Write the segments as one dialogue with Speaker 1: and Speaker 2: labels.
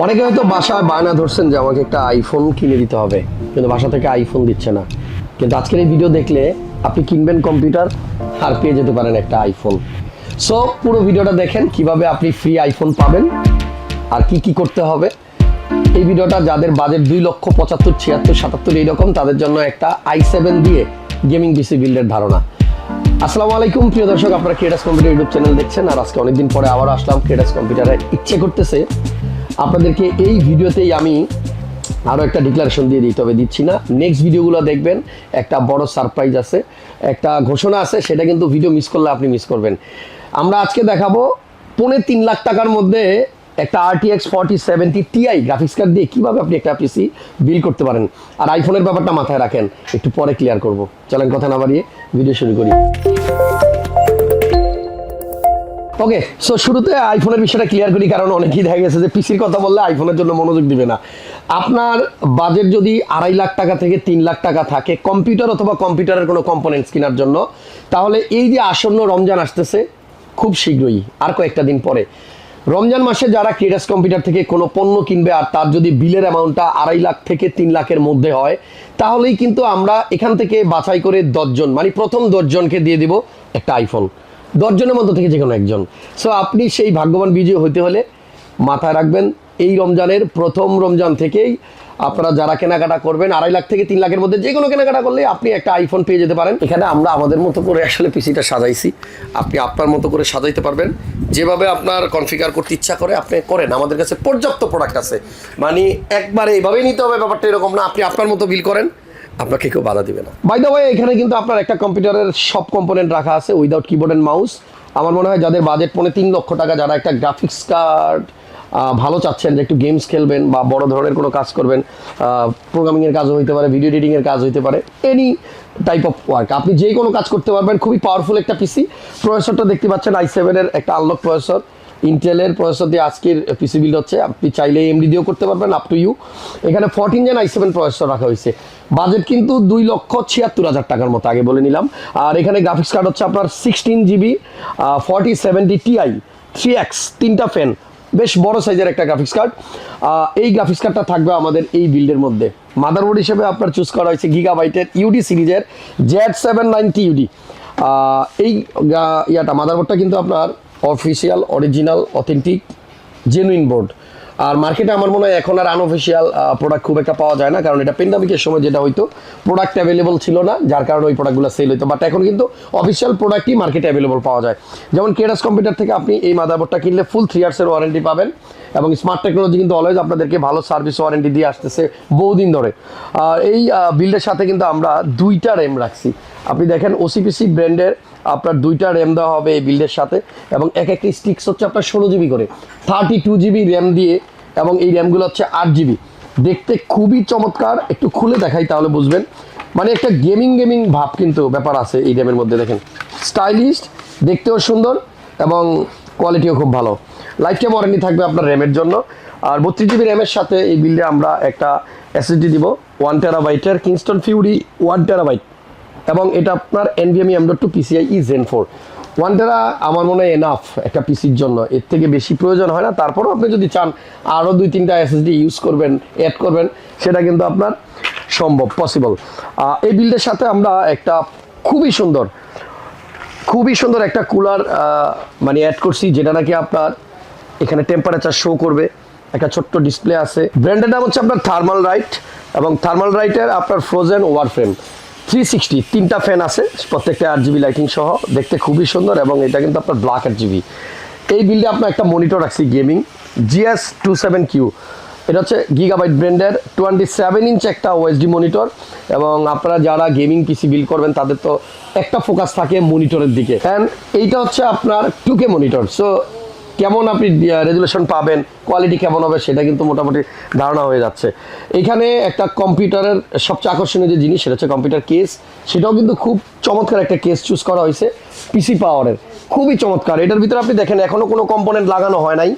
Speaker 1: অনেকে হয়তো বাসায় বায়না ধরছেন যে আমাকে একটা আইফোন কিনে দিতে হবে, কিন্তু বাসা থেকে আইফোন দিচ্ছে না। কিন্তু আজকের এই ভিডিও দেখলে আপনি কিনবেন কম্পিউটার আর পেয়ে যেতে পারেন একটা আইফোন সো পুরো ভিডিওটা দেখেন, কীভাবে আপনি ফ্রি আইফোন পাবেন, আর কি কি করতে হবে। এই ভিডিওটা যাদের বাজেট দুই লক্ষ পঁচাত্তর, ছিয়াত্তর, সাতাত্তর, এইরকম, তাদের জন্য একটা আই সেভেন দিয়ে গেমিং পিসি বিল্ডের ধারণা। আসসালামু আলাইকুম, প্রিয় দর্শক, আপনারা ক্রিয়েটাস কম্পিউটার ইউটিউব চ্যানেল দেখছেন, আর আজকে অনেকদিন পরে আবার আসলাম। ক্রিয়েটাস কম্পিউটারে ইচ্ছে করতেছে আপনাদেরকে এই ভিডিওতেই আমি আরও একটা ডিক্লারেশন দিয়ে দিই, তবে দিচ্ছি না। নেক্সট ভিডিওগুলো দেখবেন, একটা বড় সারপ্রাইজ আছে, একটা ঘোষণা আছে, সেটা কিন্তু ভিডিও মিস করলে আপনি মিস করবেন। আমরা আজকে দেখাবো পৌনে তিন লাখ টাকার মধ্যে একটা RTX forty seventy Ti graphics card দিয়ে কীভাবে আপনি একটা পিসি বিল করতে পারেন। আর আইফোনের ব্যাপারটা মাথায় রাখেন, একটু পরে ক্লিয়ার করব। চলেন, কথা না বাড়িয়ে ভিডিও শুরু করি। ওকে সো শুরুতে আইফোনের বিষয়টা ক্লিয়ার করি, কারণ অনেকেই দেখা গেছে যে পিসির কথা বললে আইফোনের জন্য মনোযোগ দিবে না। আপনার বাজেট যদি আড়াই লাখ টাকা থেকে তিন লাখ টাকা থাকে কম্পিউটার অথবা কম্পিউটারের কোনো কম্পোনেন্টস কেনার জন্য, তাহলে এই যে আসন্ন রমজান আসতেছে, খুব শীঘ্রই, আর কয়েকটা দিন পরে। রমজান মাসে যারা ক্রিয়েটাস কম্পিউটার থেকে কোনো পণ্য কিনবে আর তার যদি বিলের অ্যামাউন্টটা আড়াই লাখ থেকে তিন লাখের মধ্যে হয়, তাহলেই কিন্তু আমরা এখান থেকে বাছাই করে দশজন মানে প্রথম দশজনকে দিয়ে দিব একটা আইফোন দশজনের মধ্যে থেকে যে কোনো একজন। সো আপনি সেই ভাগ্যবান বিজয়ী হতে হলে মাথায় রাখবেন, এই রমজানের প্রথম রমজান থেকেই আপনারা যারা কেনাকাটা করবেন, আড়াই লাখ থেকে তিন লাখের মধ্যে যে কোনো কেনাকাটা করলে আপনি একটা আইফোন পেয়ে যেতে পারেন। এখানে আমরা আমাদের মতো করে আসলে পিসিটা সাজাইছি। আপনি আপনার মতো করে সাজাইতে পারবেন। যেভাবে আপনার কনফিগার করতে ইচ্ছা করে আপনি করেন। আমাদের কাছে পর্যাপ্ত প্রোডাক্ট আছে। মানে একবারে এইভাবেই নিতে হবে ব্যাপারটা এরকম না। আপনি আপনার মতো বিল করেন। আপনাকে কেউ বাধা দিবে না। বাই দ্য ওয়ে এখানে কিন্তু আপনার একটা কম্পিউটারের সব কম্পোনেন্ট রাখা আছে উইদাউট কিবোর্ড অ্যান্ড মাউস আমার মনে হয় যাদের বাজেট পৌনে তিন লক্ষ টাকা, যারা একটা গ্রাফিক্স কার্ড ভালো চাচ্ছেন যে একটু গেমস খেলবেন বা বড় ধরনের কোনো কাজ করবেন প্রোগ্রামিংয়ের কাজও হইতে পারে ভিডিও এডিটিংয়ের কাজ হইতে পারে এনি টাইপ অফ ওয়ার্ক আপনি যে কোনো কাজ করতে পারবেন, খুবই পাওয়ারফুল একটা পিসি প্রসেসরটা দেখতে পাচ্ছেন আই সেভেনের একটা আনলক প্রসেসর ইন্টেলের প্রসেসর দিয়ে আজকের পিসি বিল্ড হচ্ছে। আপনি চাইলে এমডি দিয়েও করতে পারবেন আপ টু ইউ এখানে fourteen gen I seven processor রাখা হয়েছে। বাজেট কিন্তু দুই লক্ষ ছিয়াত্তর হাজার টাকার মতো, আগে বলে নিলাম। আর এখানে গ্রাফিক্স কার্ড হচ্ছে আপনার sixteen GB forty seventy Ti three X তিনটা ফ্যান বেশ বড় সাইজের একটা গ্রাফিক্স কার্ড এই গ্রাফিক্স কার্ডটা থাকবে আমাদের এই বিল্ডের মধ্যে। মাদারবোর্ড হিসেবে আপনার চুজ করা হয়েছে গিগাবাইটের ইউডি সিরিজের জেড সেভেন নাইনটি ইউডি এই ইয়াটা মাদারবোর্ডটা কিন্তু আপনার official, original, authentic genuine board আর মার্কেটে আমার মনে হয় এখন আর আনঅফিসিয়াল প্রোডাক্ট খুব একটা পাওয়া যায় না, কারণ এটা পেন্ডামিকের সময় যেটা হয়তো প্রোডাক্ট অ্যাভেলেবল ছিল না, যার কারণে ওই প্রোডাক্টগুলো সেল হতো বাট এখন কিন্তু অফিসিয়াল প্রোডাক্টই মার্কেটে অ্যাভেলেবল পাওয়া যায়। যেমন কেরাস কম্পিউটার থেকে আপনি এই মাদারবোর্ডটা কিনলে ফুল থ্রি ইয়ার্সের ওয়ারেন্টি পাবেন, এবং স্মার্ট টেকনোলজি কিন্তু অলওয়েজ আপনাদেরকে ভালো সার্ভিস ওয়ারেন্টি দিয়ে আসতেছে বহুদিন ধরে। আর এই বিল্ডের সাথে কিন্তু আমরা দুইটা র্যাম রাখছি। আপনি দেখেন ওসিপিসি ব্র্যান্ডের আপনার দুইটা র্যাম দেওয়া হবে এই বিল্ডের সাথে এবং এক একটি স্টিক্স হচ্ছে আপনার ষোলো জিবি করে। থার্টি টু জিবি র্যাম দিয়ে এবং এই র্যামগুলো হচ্ছে আট জিবি দেখতে খুবই চমৎকার, একটু খুলে দেখাই তাহলে বুঝবেন। মানে একটা গেমিং গেমিং ভাব কিন্তু ব্যাপার আছে এই র্যামের মধ্যে, দেখেন। স্টাইলিশ দেখতেও সুন্দর এবং কোয়ালিটিও খুব ভালো। লাইফ টাইম ওয়ারেন্টি থাকবে আপনার র্যামের জন্য। আর বত্রিশ জিবি র্যামের সাথে এই বিল্ডে আমরা একটা এসএসডি দিব ওয়ান টেরাবাইটের কিংস্টন ফিউরি ওয়ান টেরাবাইট এবং এটা আপনার NVMe M dot two PCIe gen four one tera আমার মনে হয় এনাফ একটা পিসির জন্য। এর থেকে বেশি প্রয়োজন হয় না। তারপরেও আপনি যদি চান আরও দুই তিনটা এসএসডি ইউজ করবেন অ্যাড করবেন, সেটা কিন্তু আপনার সম্ভব পসিবল এই বিল্ডের সাথে আমরা একটা খুবই সুন্দর খুবই সুন্দর একটা কুলার মানে অ্যাড করছি, যেটা নাকি আপনার এখানে টেম্পারেচার শো করবে। একটা ছোট্ট ডিসপ্লে আছে। ব্র্যান্ডের নাম হচ্ছে আপনার থার্মাল রাইট এবং থার্মাল রাইটের আপনার frozen war frame three sixty তিনটা ফ্যান আছে, প্রত্যেকটা আট জিবি লাইটিং সহ, দেখতে খুবই সুন্দর এবং এটা কিন্তু আপনার ব্ল্যাক আট জিবি এই বিল্ডে আপনার একটা মনিটর রাখছি gaming GS two seven Q এটা হচ্ছে গিগাবাইট ব্র্যান্ডের টোয়েন্টি সেভেন ইঞ্চ একটা ওএসডি মনিটর এবং আপনারা যারা গেমিং পিসি বিল করবেন, তাদের তো একটা ফোকাস থাকে মনিটরের দিকে। অ্যান্ড এইটা হচ্ছে আপনার টুকে মনিটর সো কেমন আপনি রেজুলেশন পাবেন কোয়ালিটি কেমন হবে সেটা কিন্তু মোটামুটি ধারণা হয়ে যাচ্ছে। এখানে একটা কম্পিউটারের সবচেয়ে আকর্ষণীয় যে জিনিস সেটা হচ্ছে কম্পিউটার কেস সেটাও কিন্তু খুব চমৎকার একটা কেস চুজ করা হয়েছে পিসি পাওয়ারের খুবই চমৎকার। এটার ভিতরে আপনি দেখেন এখনও কোনো কম্পোনেন্ট লাগানো হয় নাই।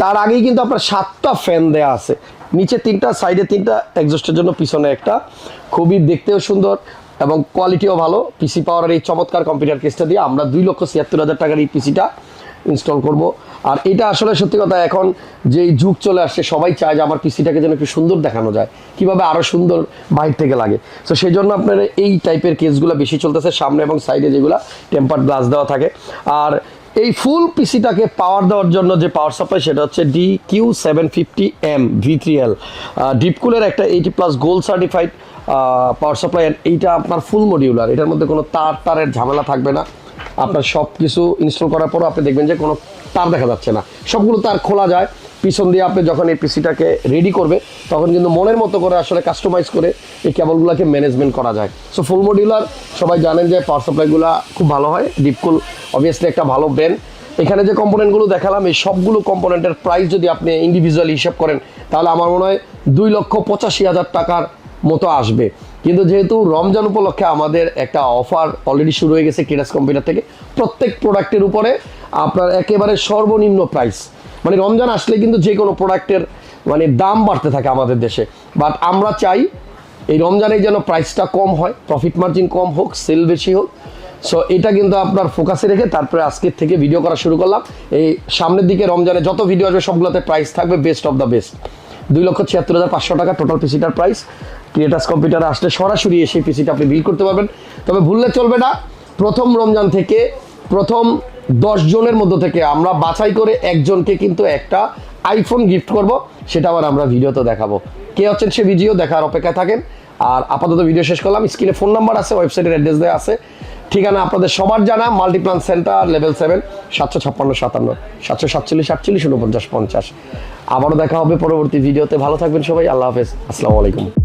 Speaker 1: তার আগেই কিন্তু আপনার সাতটা ফ্যান দেয়া আছে। নিচে তিনটা সাইডে তিনটা এক্সস্টের জন্য পিছনে একটা। খুবই দেখতেও সুন্দর এবং কোয়ালিটিও ভালো। পিসি পাওয়ারের এই চমৎকার কম্পিউটার কেসটা দিয়ে আমরা দুই লক্ষ ছিয়াত্তর হাজার টাকার এই পিসিটা ইনস্টল করব। আর এটা আসলে সত্যি কথা, এখন যেই যুগ চলে আসছে, সবাই চায় যে আমার পিসিটাকে যেন একটু সুন্দর দেখানো যায়, কীভাবে আরও সুন্দর বাইরে থেকে লাগে। তো সেই জন্য আপনার এই টাইপের কেসগুলো বেশি চলতেছে, সামনে এবং সাইডে যেগুলো টেম্পার গ্লাস দেওয়া থাকে। আর এই ফুল পিসিটাকে পাওয়ার দেওয়ার জন্য যে পাওয়ার সাপ্লাই সেটা হচ্ছে D Q seven fifty M V three L ডিপকুলের একটা eighty plus gold certified power supply এইটা আপনার ফুল মডিউলার এটার মধ্যে কোনো তার তারের ঝামেলা থাকবে না। আপনার সব কিছু ইনস্টল করার পরও আপনি দেখবেন যে কোনো তার দেখা যাচ্ছে না। সবগুলো তার খোলা যায়। পিছন দিয়ে আপনি যখন এই পিসিটাকে রেডি করবে, তখন কিন্তু মনের মতো করে আসলে কাস্টমাইজ করে এই কেবলগুলোকে ম্যানেজমেন্ট করা যায়। সো ফুল মডিউলার সবাই জানেন যে পাওয়ার সাপ্লাইগুলো খুব ভালো হয়। ডিপকুল অবভিয়াসলি একটা ভালো ব্র্যান্ড এখানে যে কম্পোনেন্টগুলো দেখালাম, এই সবগুলো কম্পোনেন্টের প্রাইস যদি আপনি ইন্ডিভিজুয়ালি হিসাব করেন, তাহলে আমার মনে হয় দুই লক্ষ পঁচাশি হাজার টাকার মতো আসবে। কিন্তু যেহেতু রমজান উপলক্ষে আমাদের একটা অফার অলরেডি শুরু হয়ে গেছে কিরাস কম্পিউটার থেকে, প্রত্যেক প্রোডাক্টের উপরে আপনার একেবারে সর্বনিম্ন প্রাইস মানে রমজান আসলে কিন্তু যে কোনো প্রোডাক্টের মানে দাম বাড়তে থাকে আমাদের দেশে। বাট আমরা চাই এই রমজানে যেন প্রাইসটা কম হয় প্রফিট মার্জিন কম হোক সেল বেশি হোক। সো এটা কিন্তু আপনার ফোকাসে রেখে তারপরে আজকের থেকে ভিডিও করা শুরু করলাম। এই সামনের দিকে রমজানে যত ভিডিও আসবে, সবগুলোতে প্রাইস থাকবে বেস্ট অফ দ্য বেস্ট দুই লক্ষ ছিয়াত্তর হাজার পাঁচশো টাকা টোটাল পিসিটার প্রাইস ক্রিয়েটার্স কম্পিউটারে আসলে সরাসরি এসে পিসিটা আপনি বিল করতে পারবেন। তবে ভুললে চলবে না। প্রথম রমজান থেকে প্রথম দশ জনের মধ্য থেকে আমরা বাছাই করে একজনকে কিন্তু একটা আইফোন গিফট করব। সেটা আবার আমরা ভিডিওতে দেখাবো। কে হচ্ছেন সে ভিডিও দেখার অপেক্ষায় থাকেন। আর আপাতত ভিডিও শেষ করলাম। স্ক্রিনে ফোন নাম্বার আছে ওয়েবসাইটের অ্যাড্রেস দেওয়া আছে। ঠিকানা আপনাদের সবার জানা, মাল্টিপ্লান সেন্টার, লেভেল সেভেন, সাতশো ছাপ্পান্ন, সাতান্ন, সাতশো সাতচল্লিশ, আটচল্লিশ উনপঞ্চাশ পঞ্চাশ। আবারও দেখা হবে পরবর্তী ভিডিওতে। ভালো থাকবেন সবাই, আল্লাহ হাফেজ। আসসালামু আলাইকুম।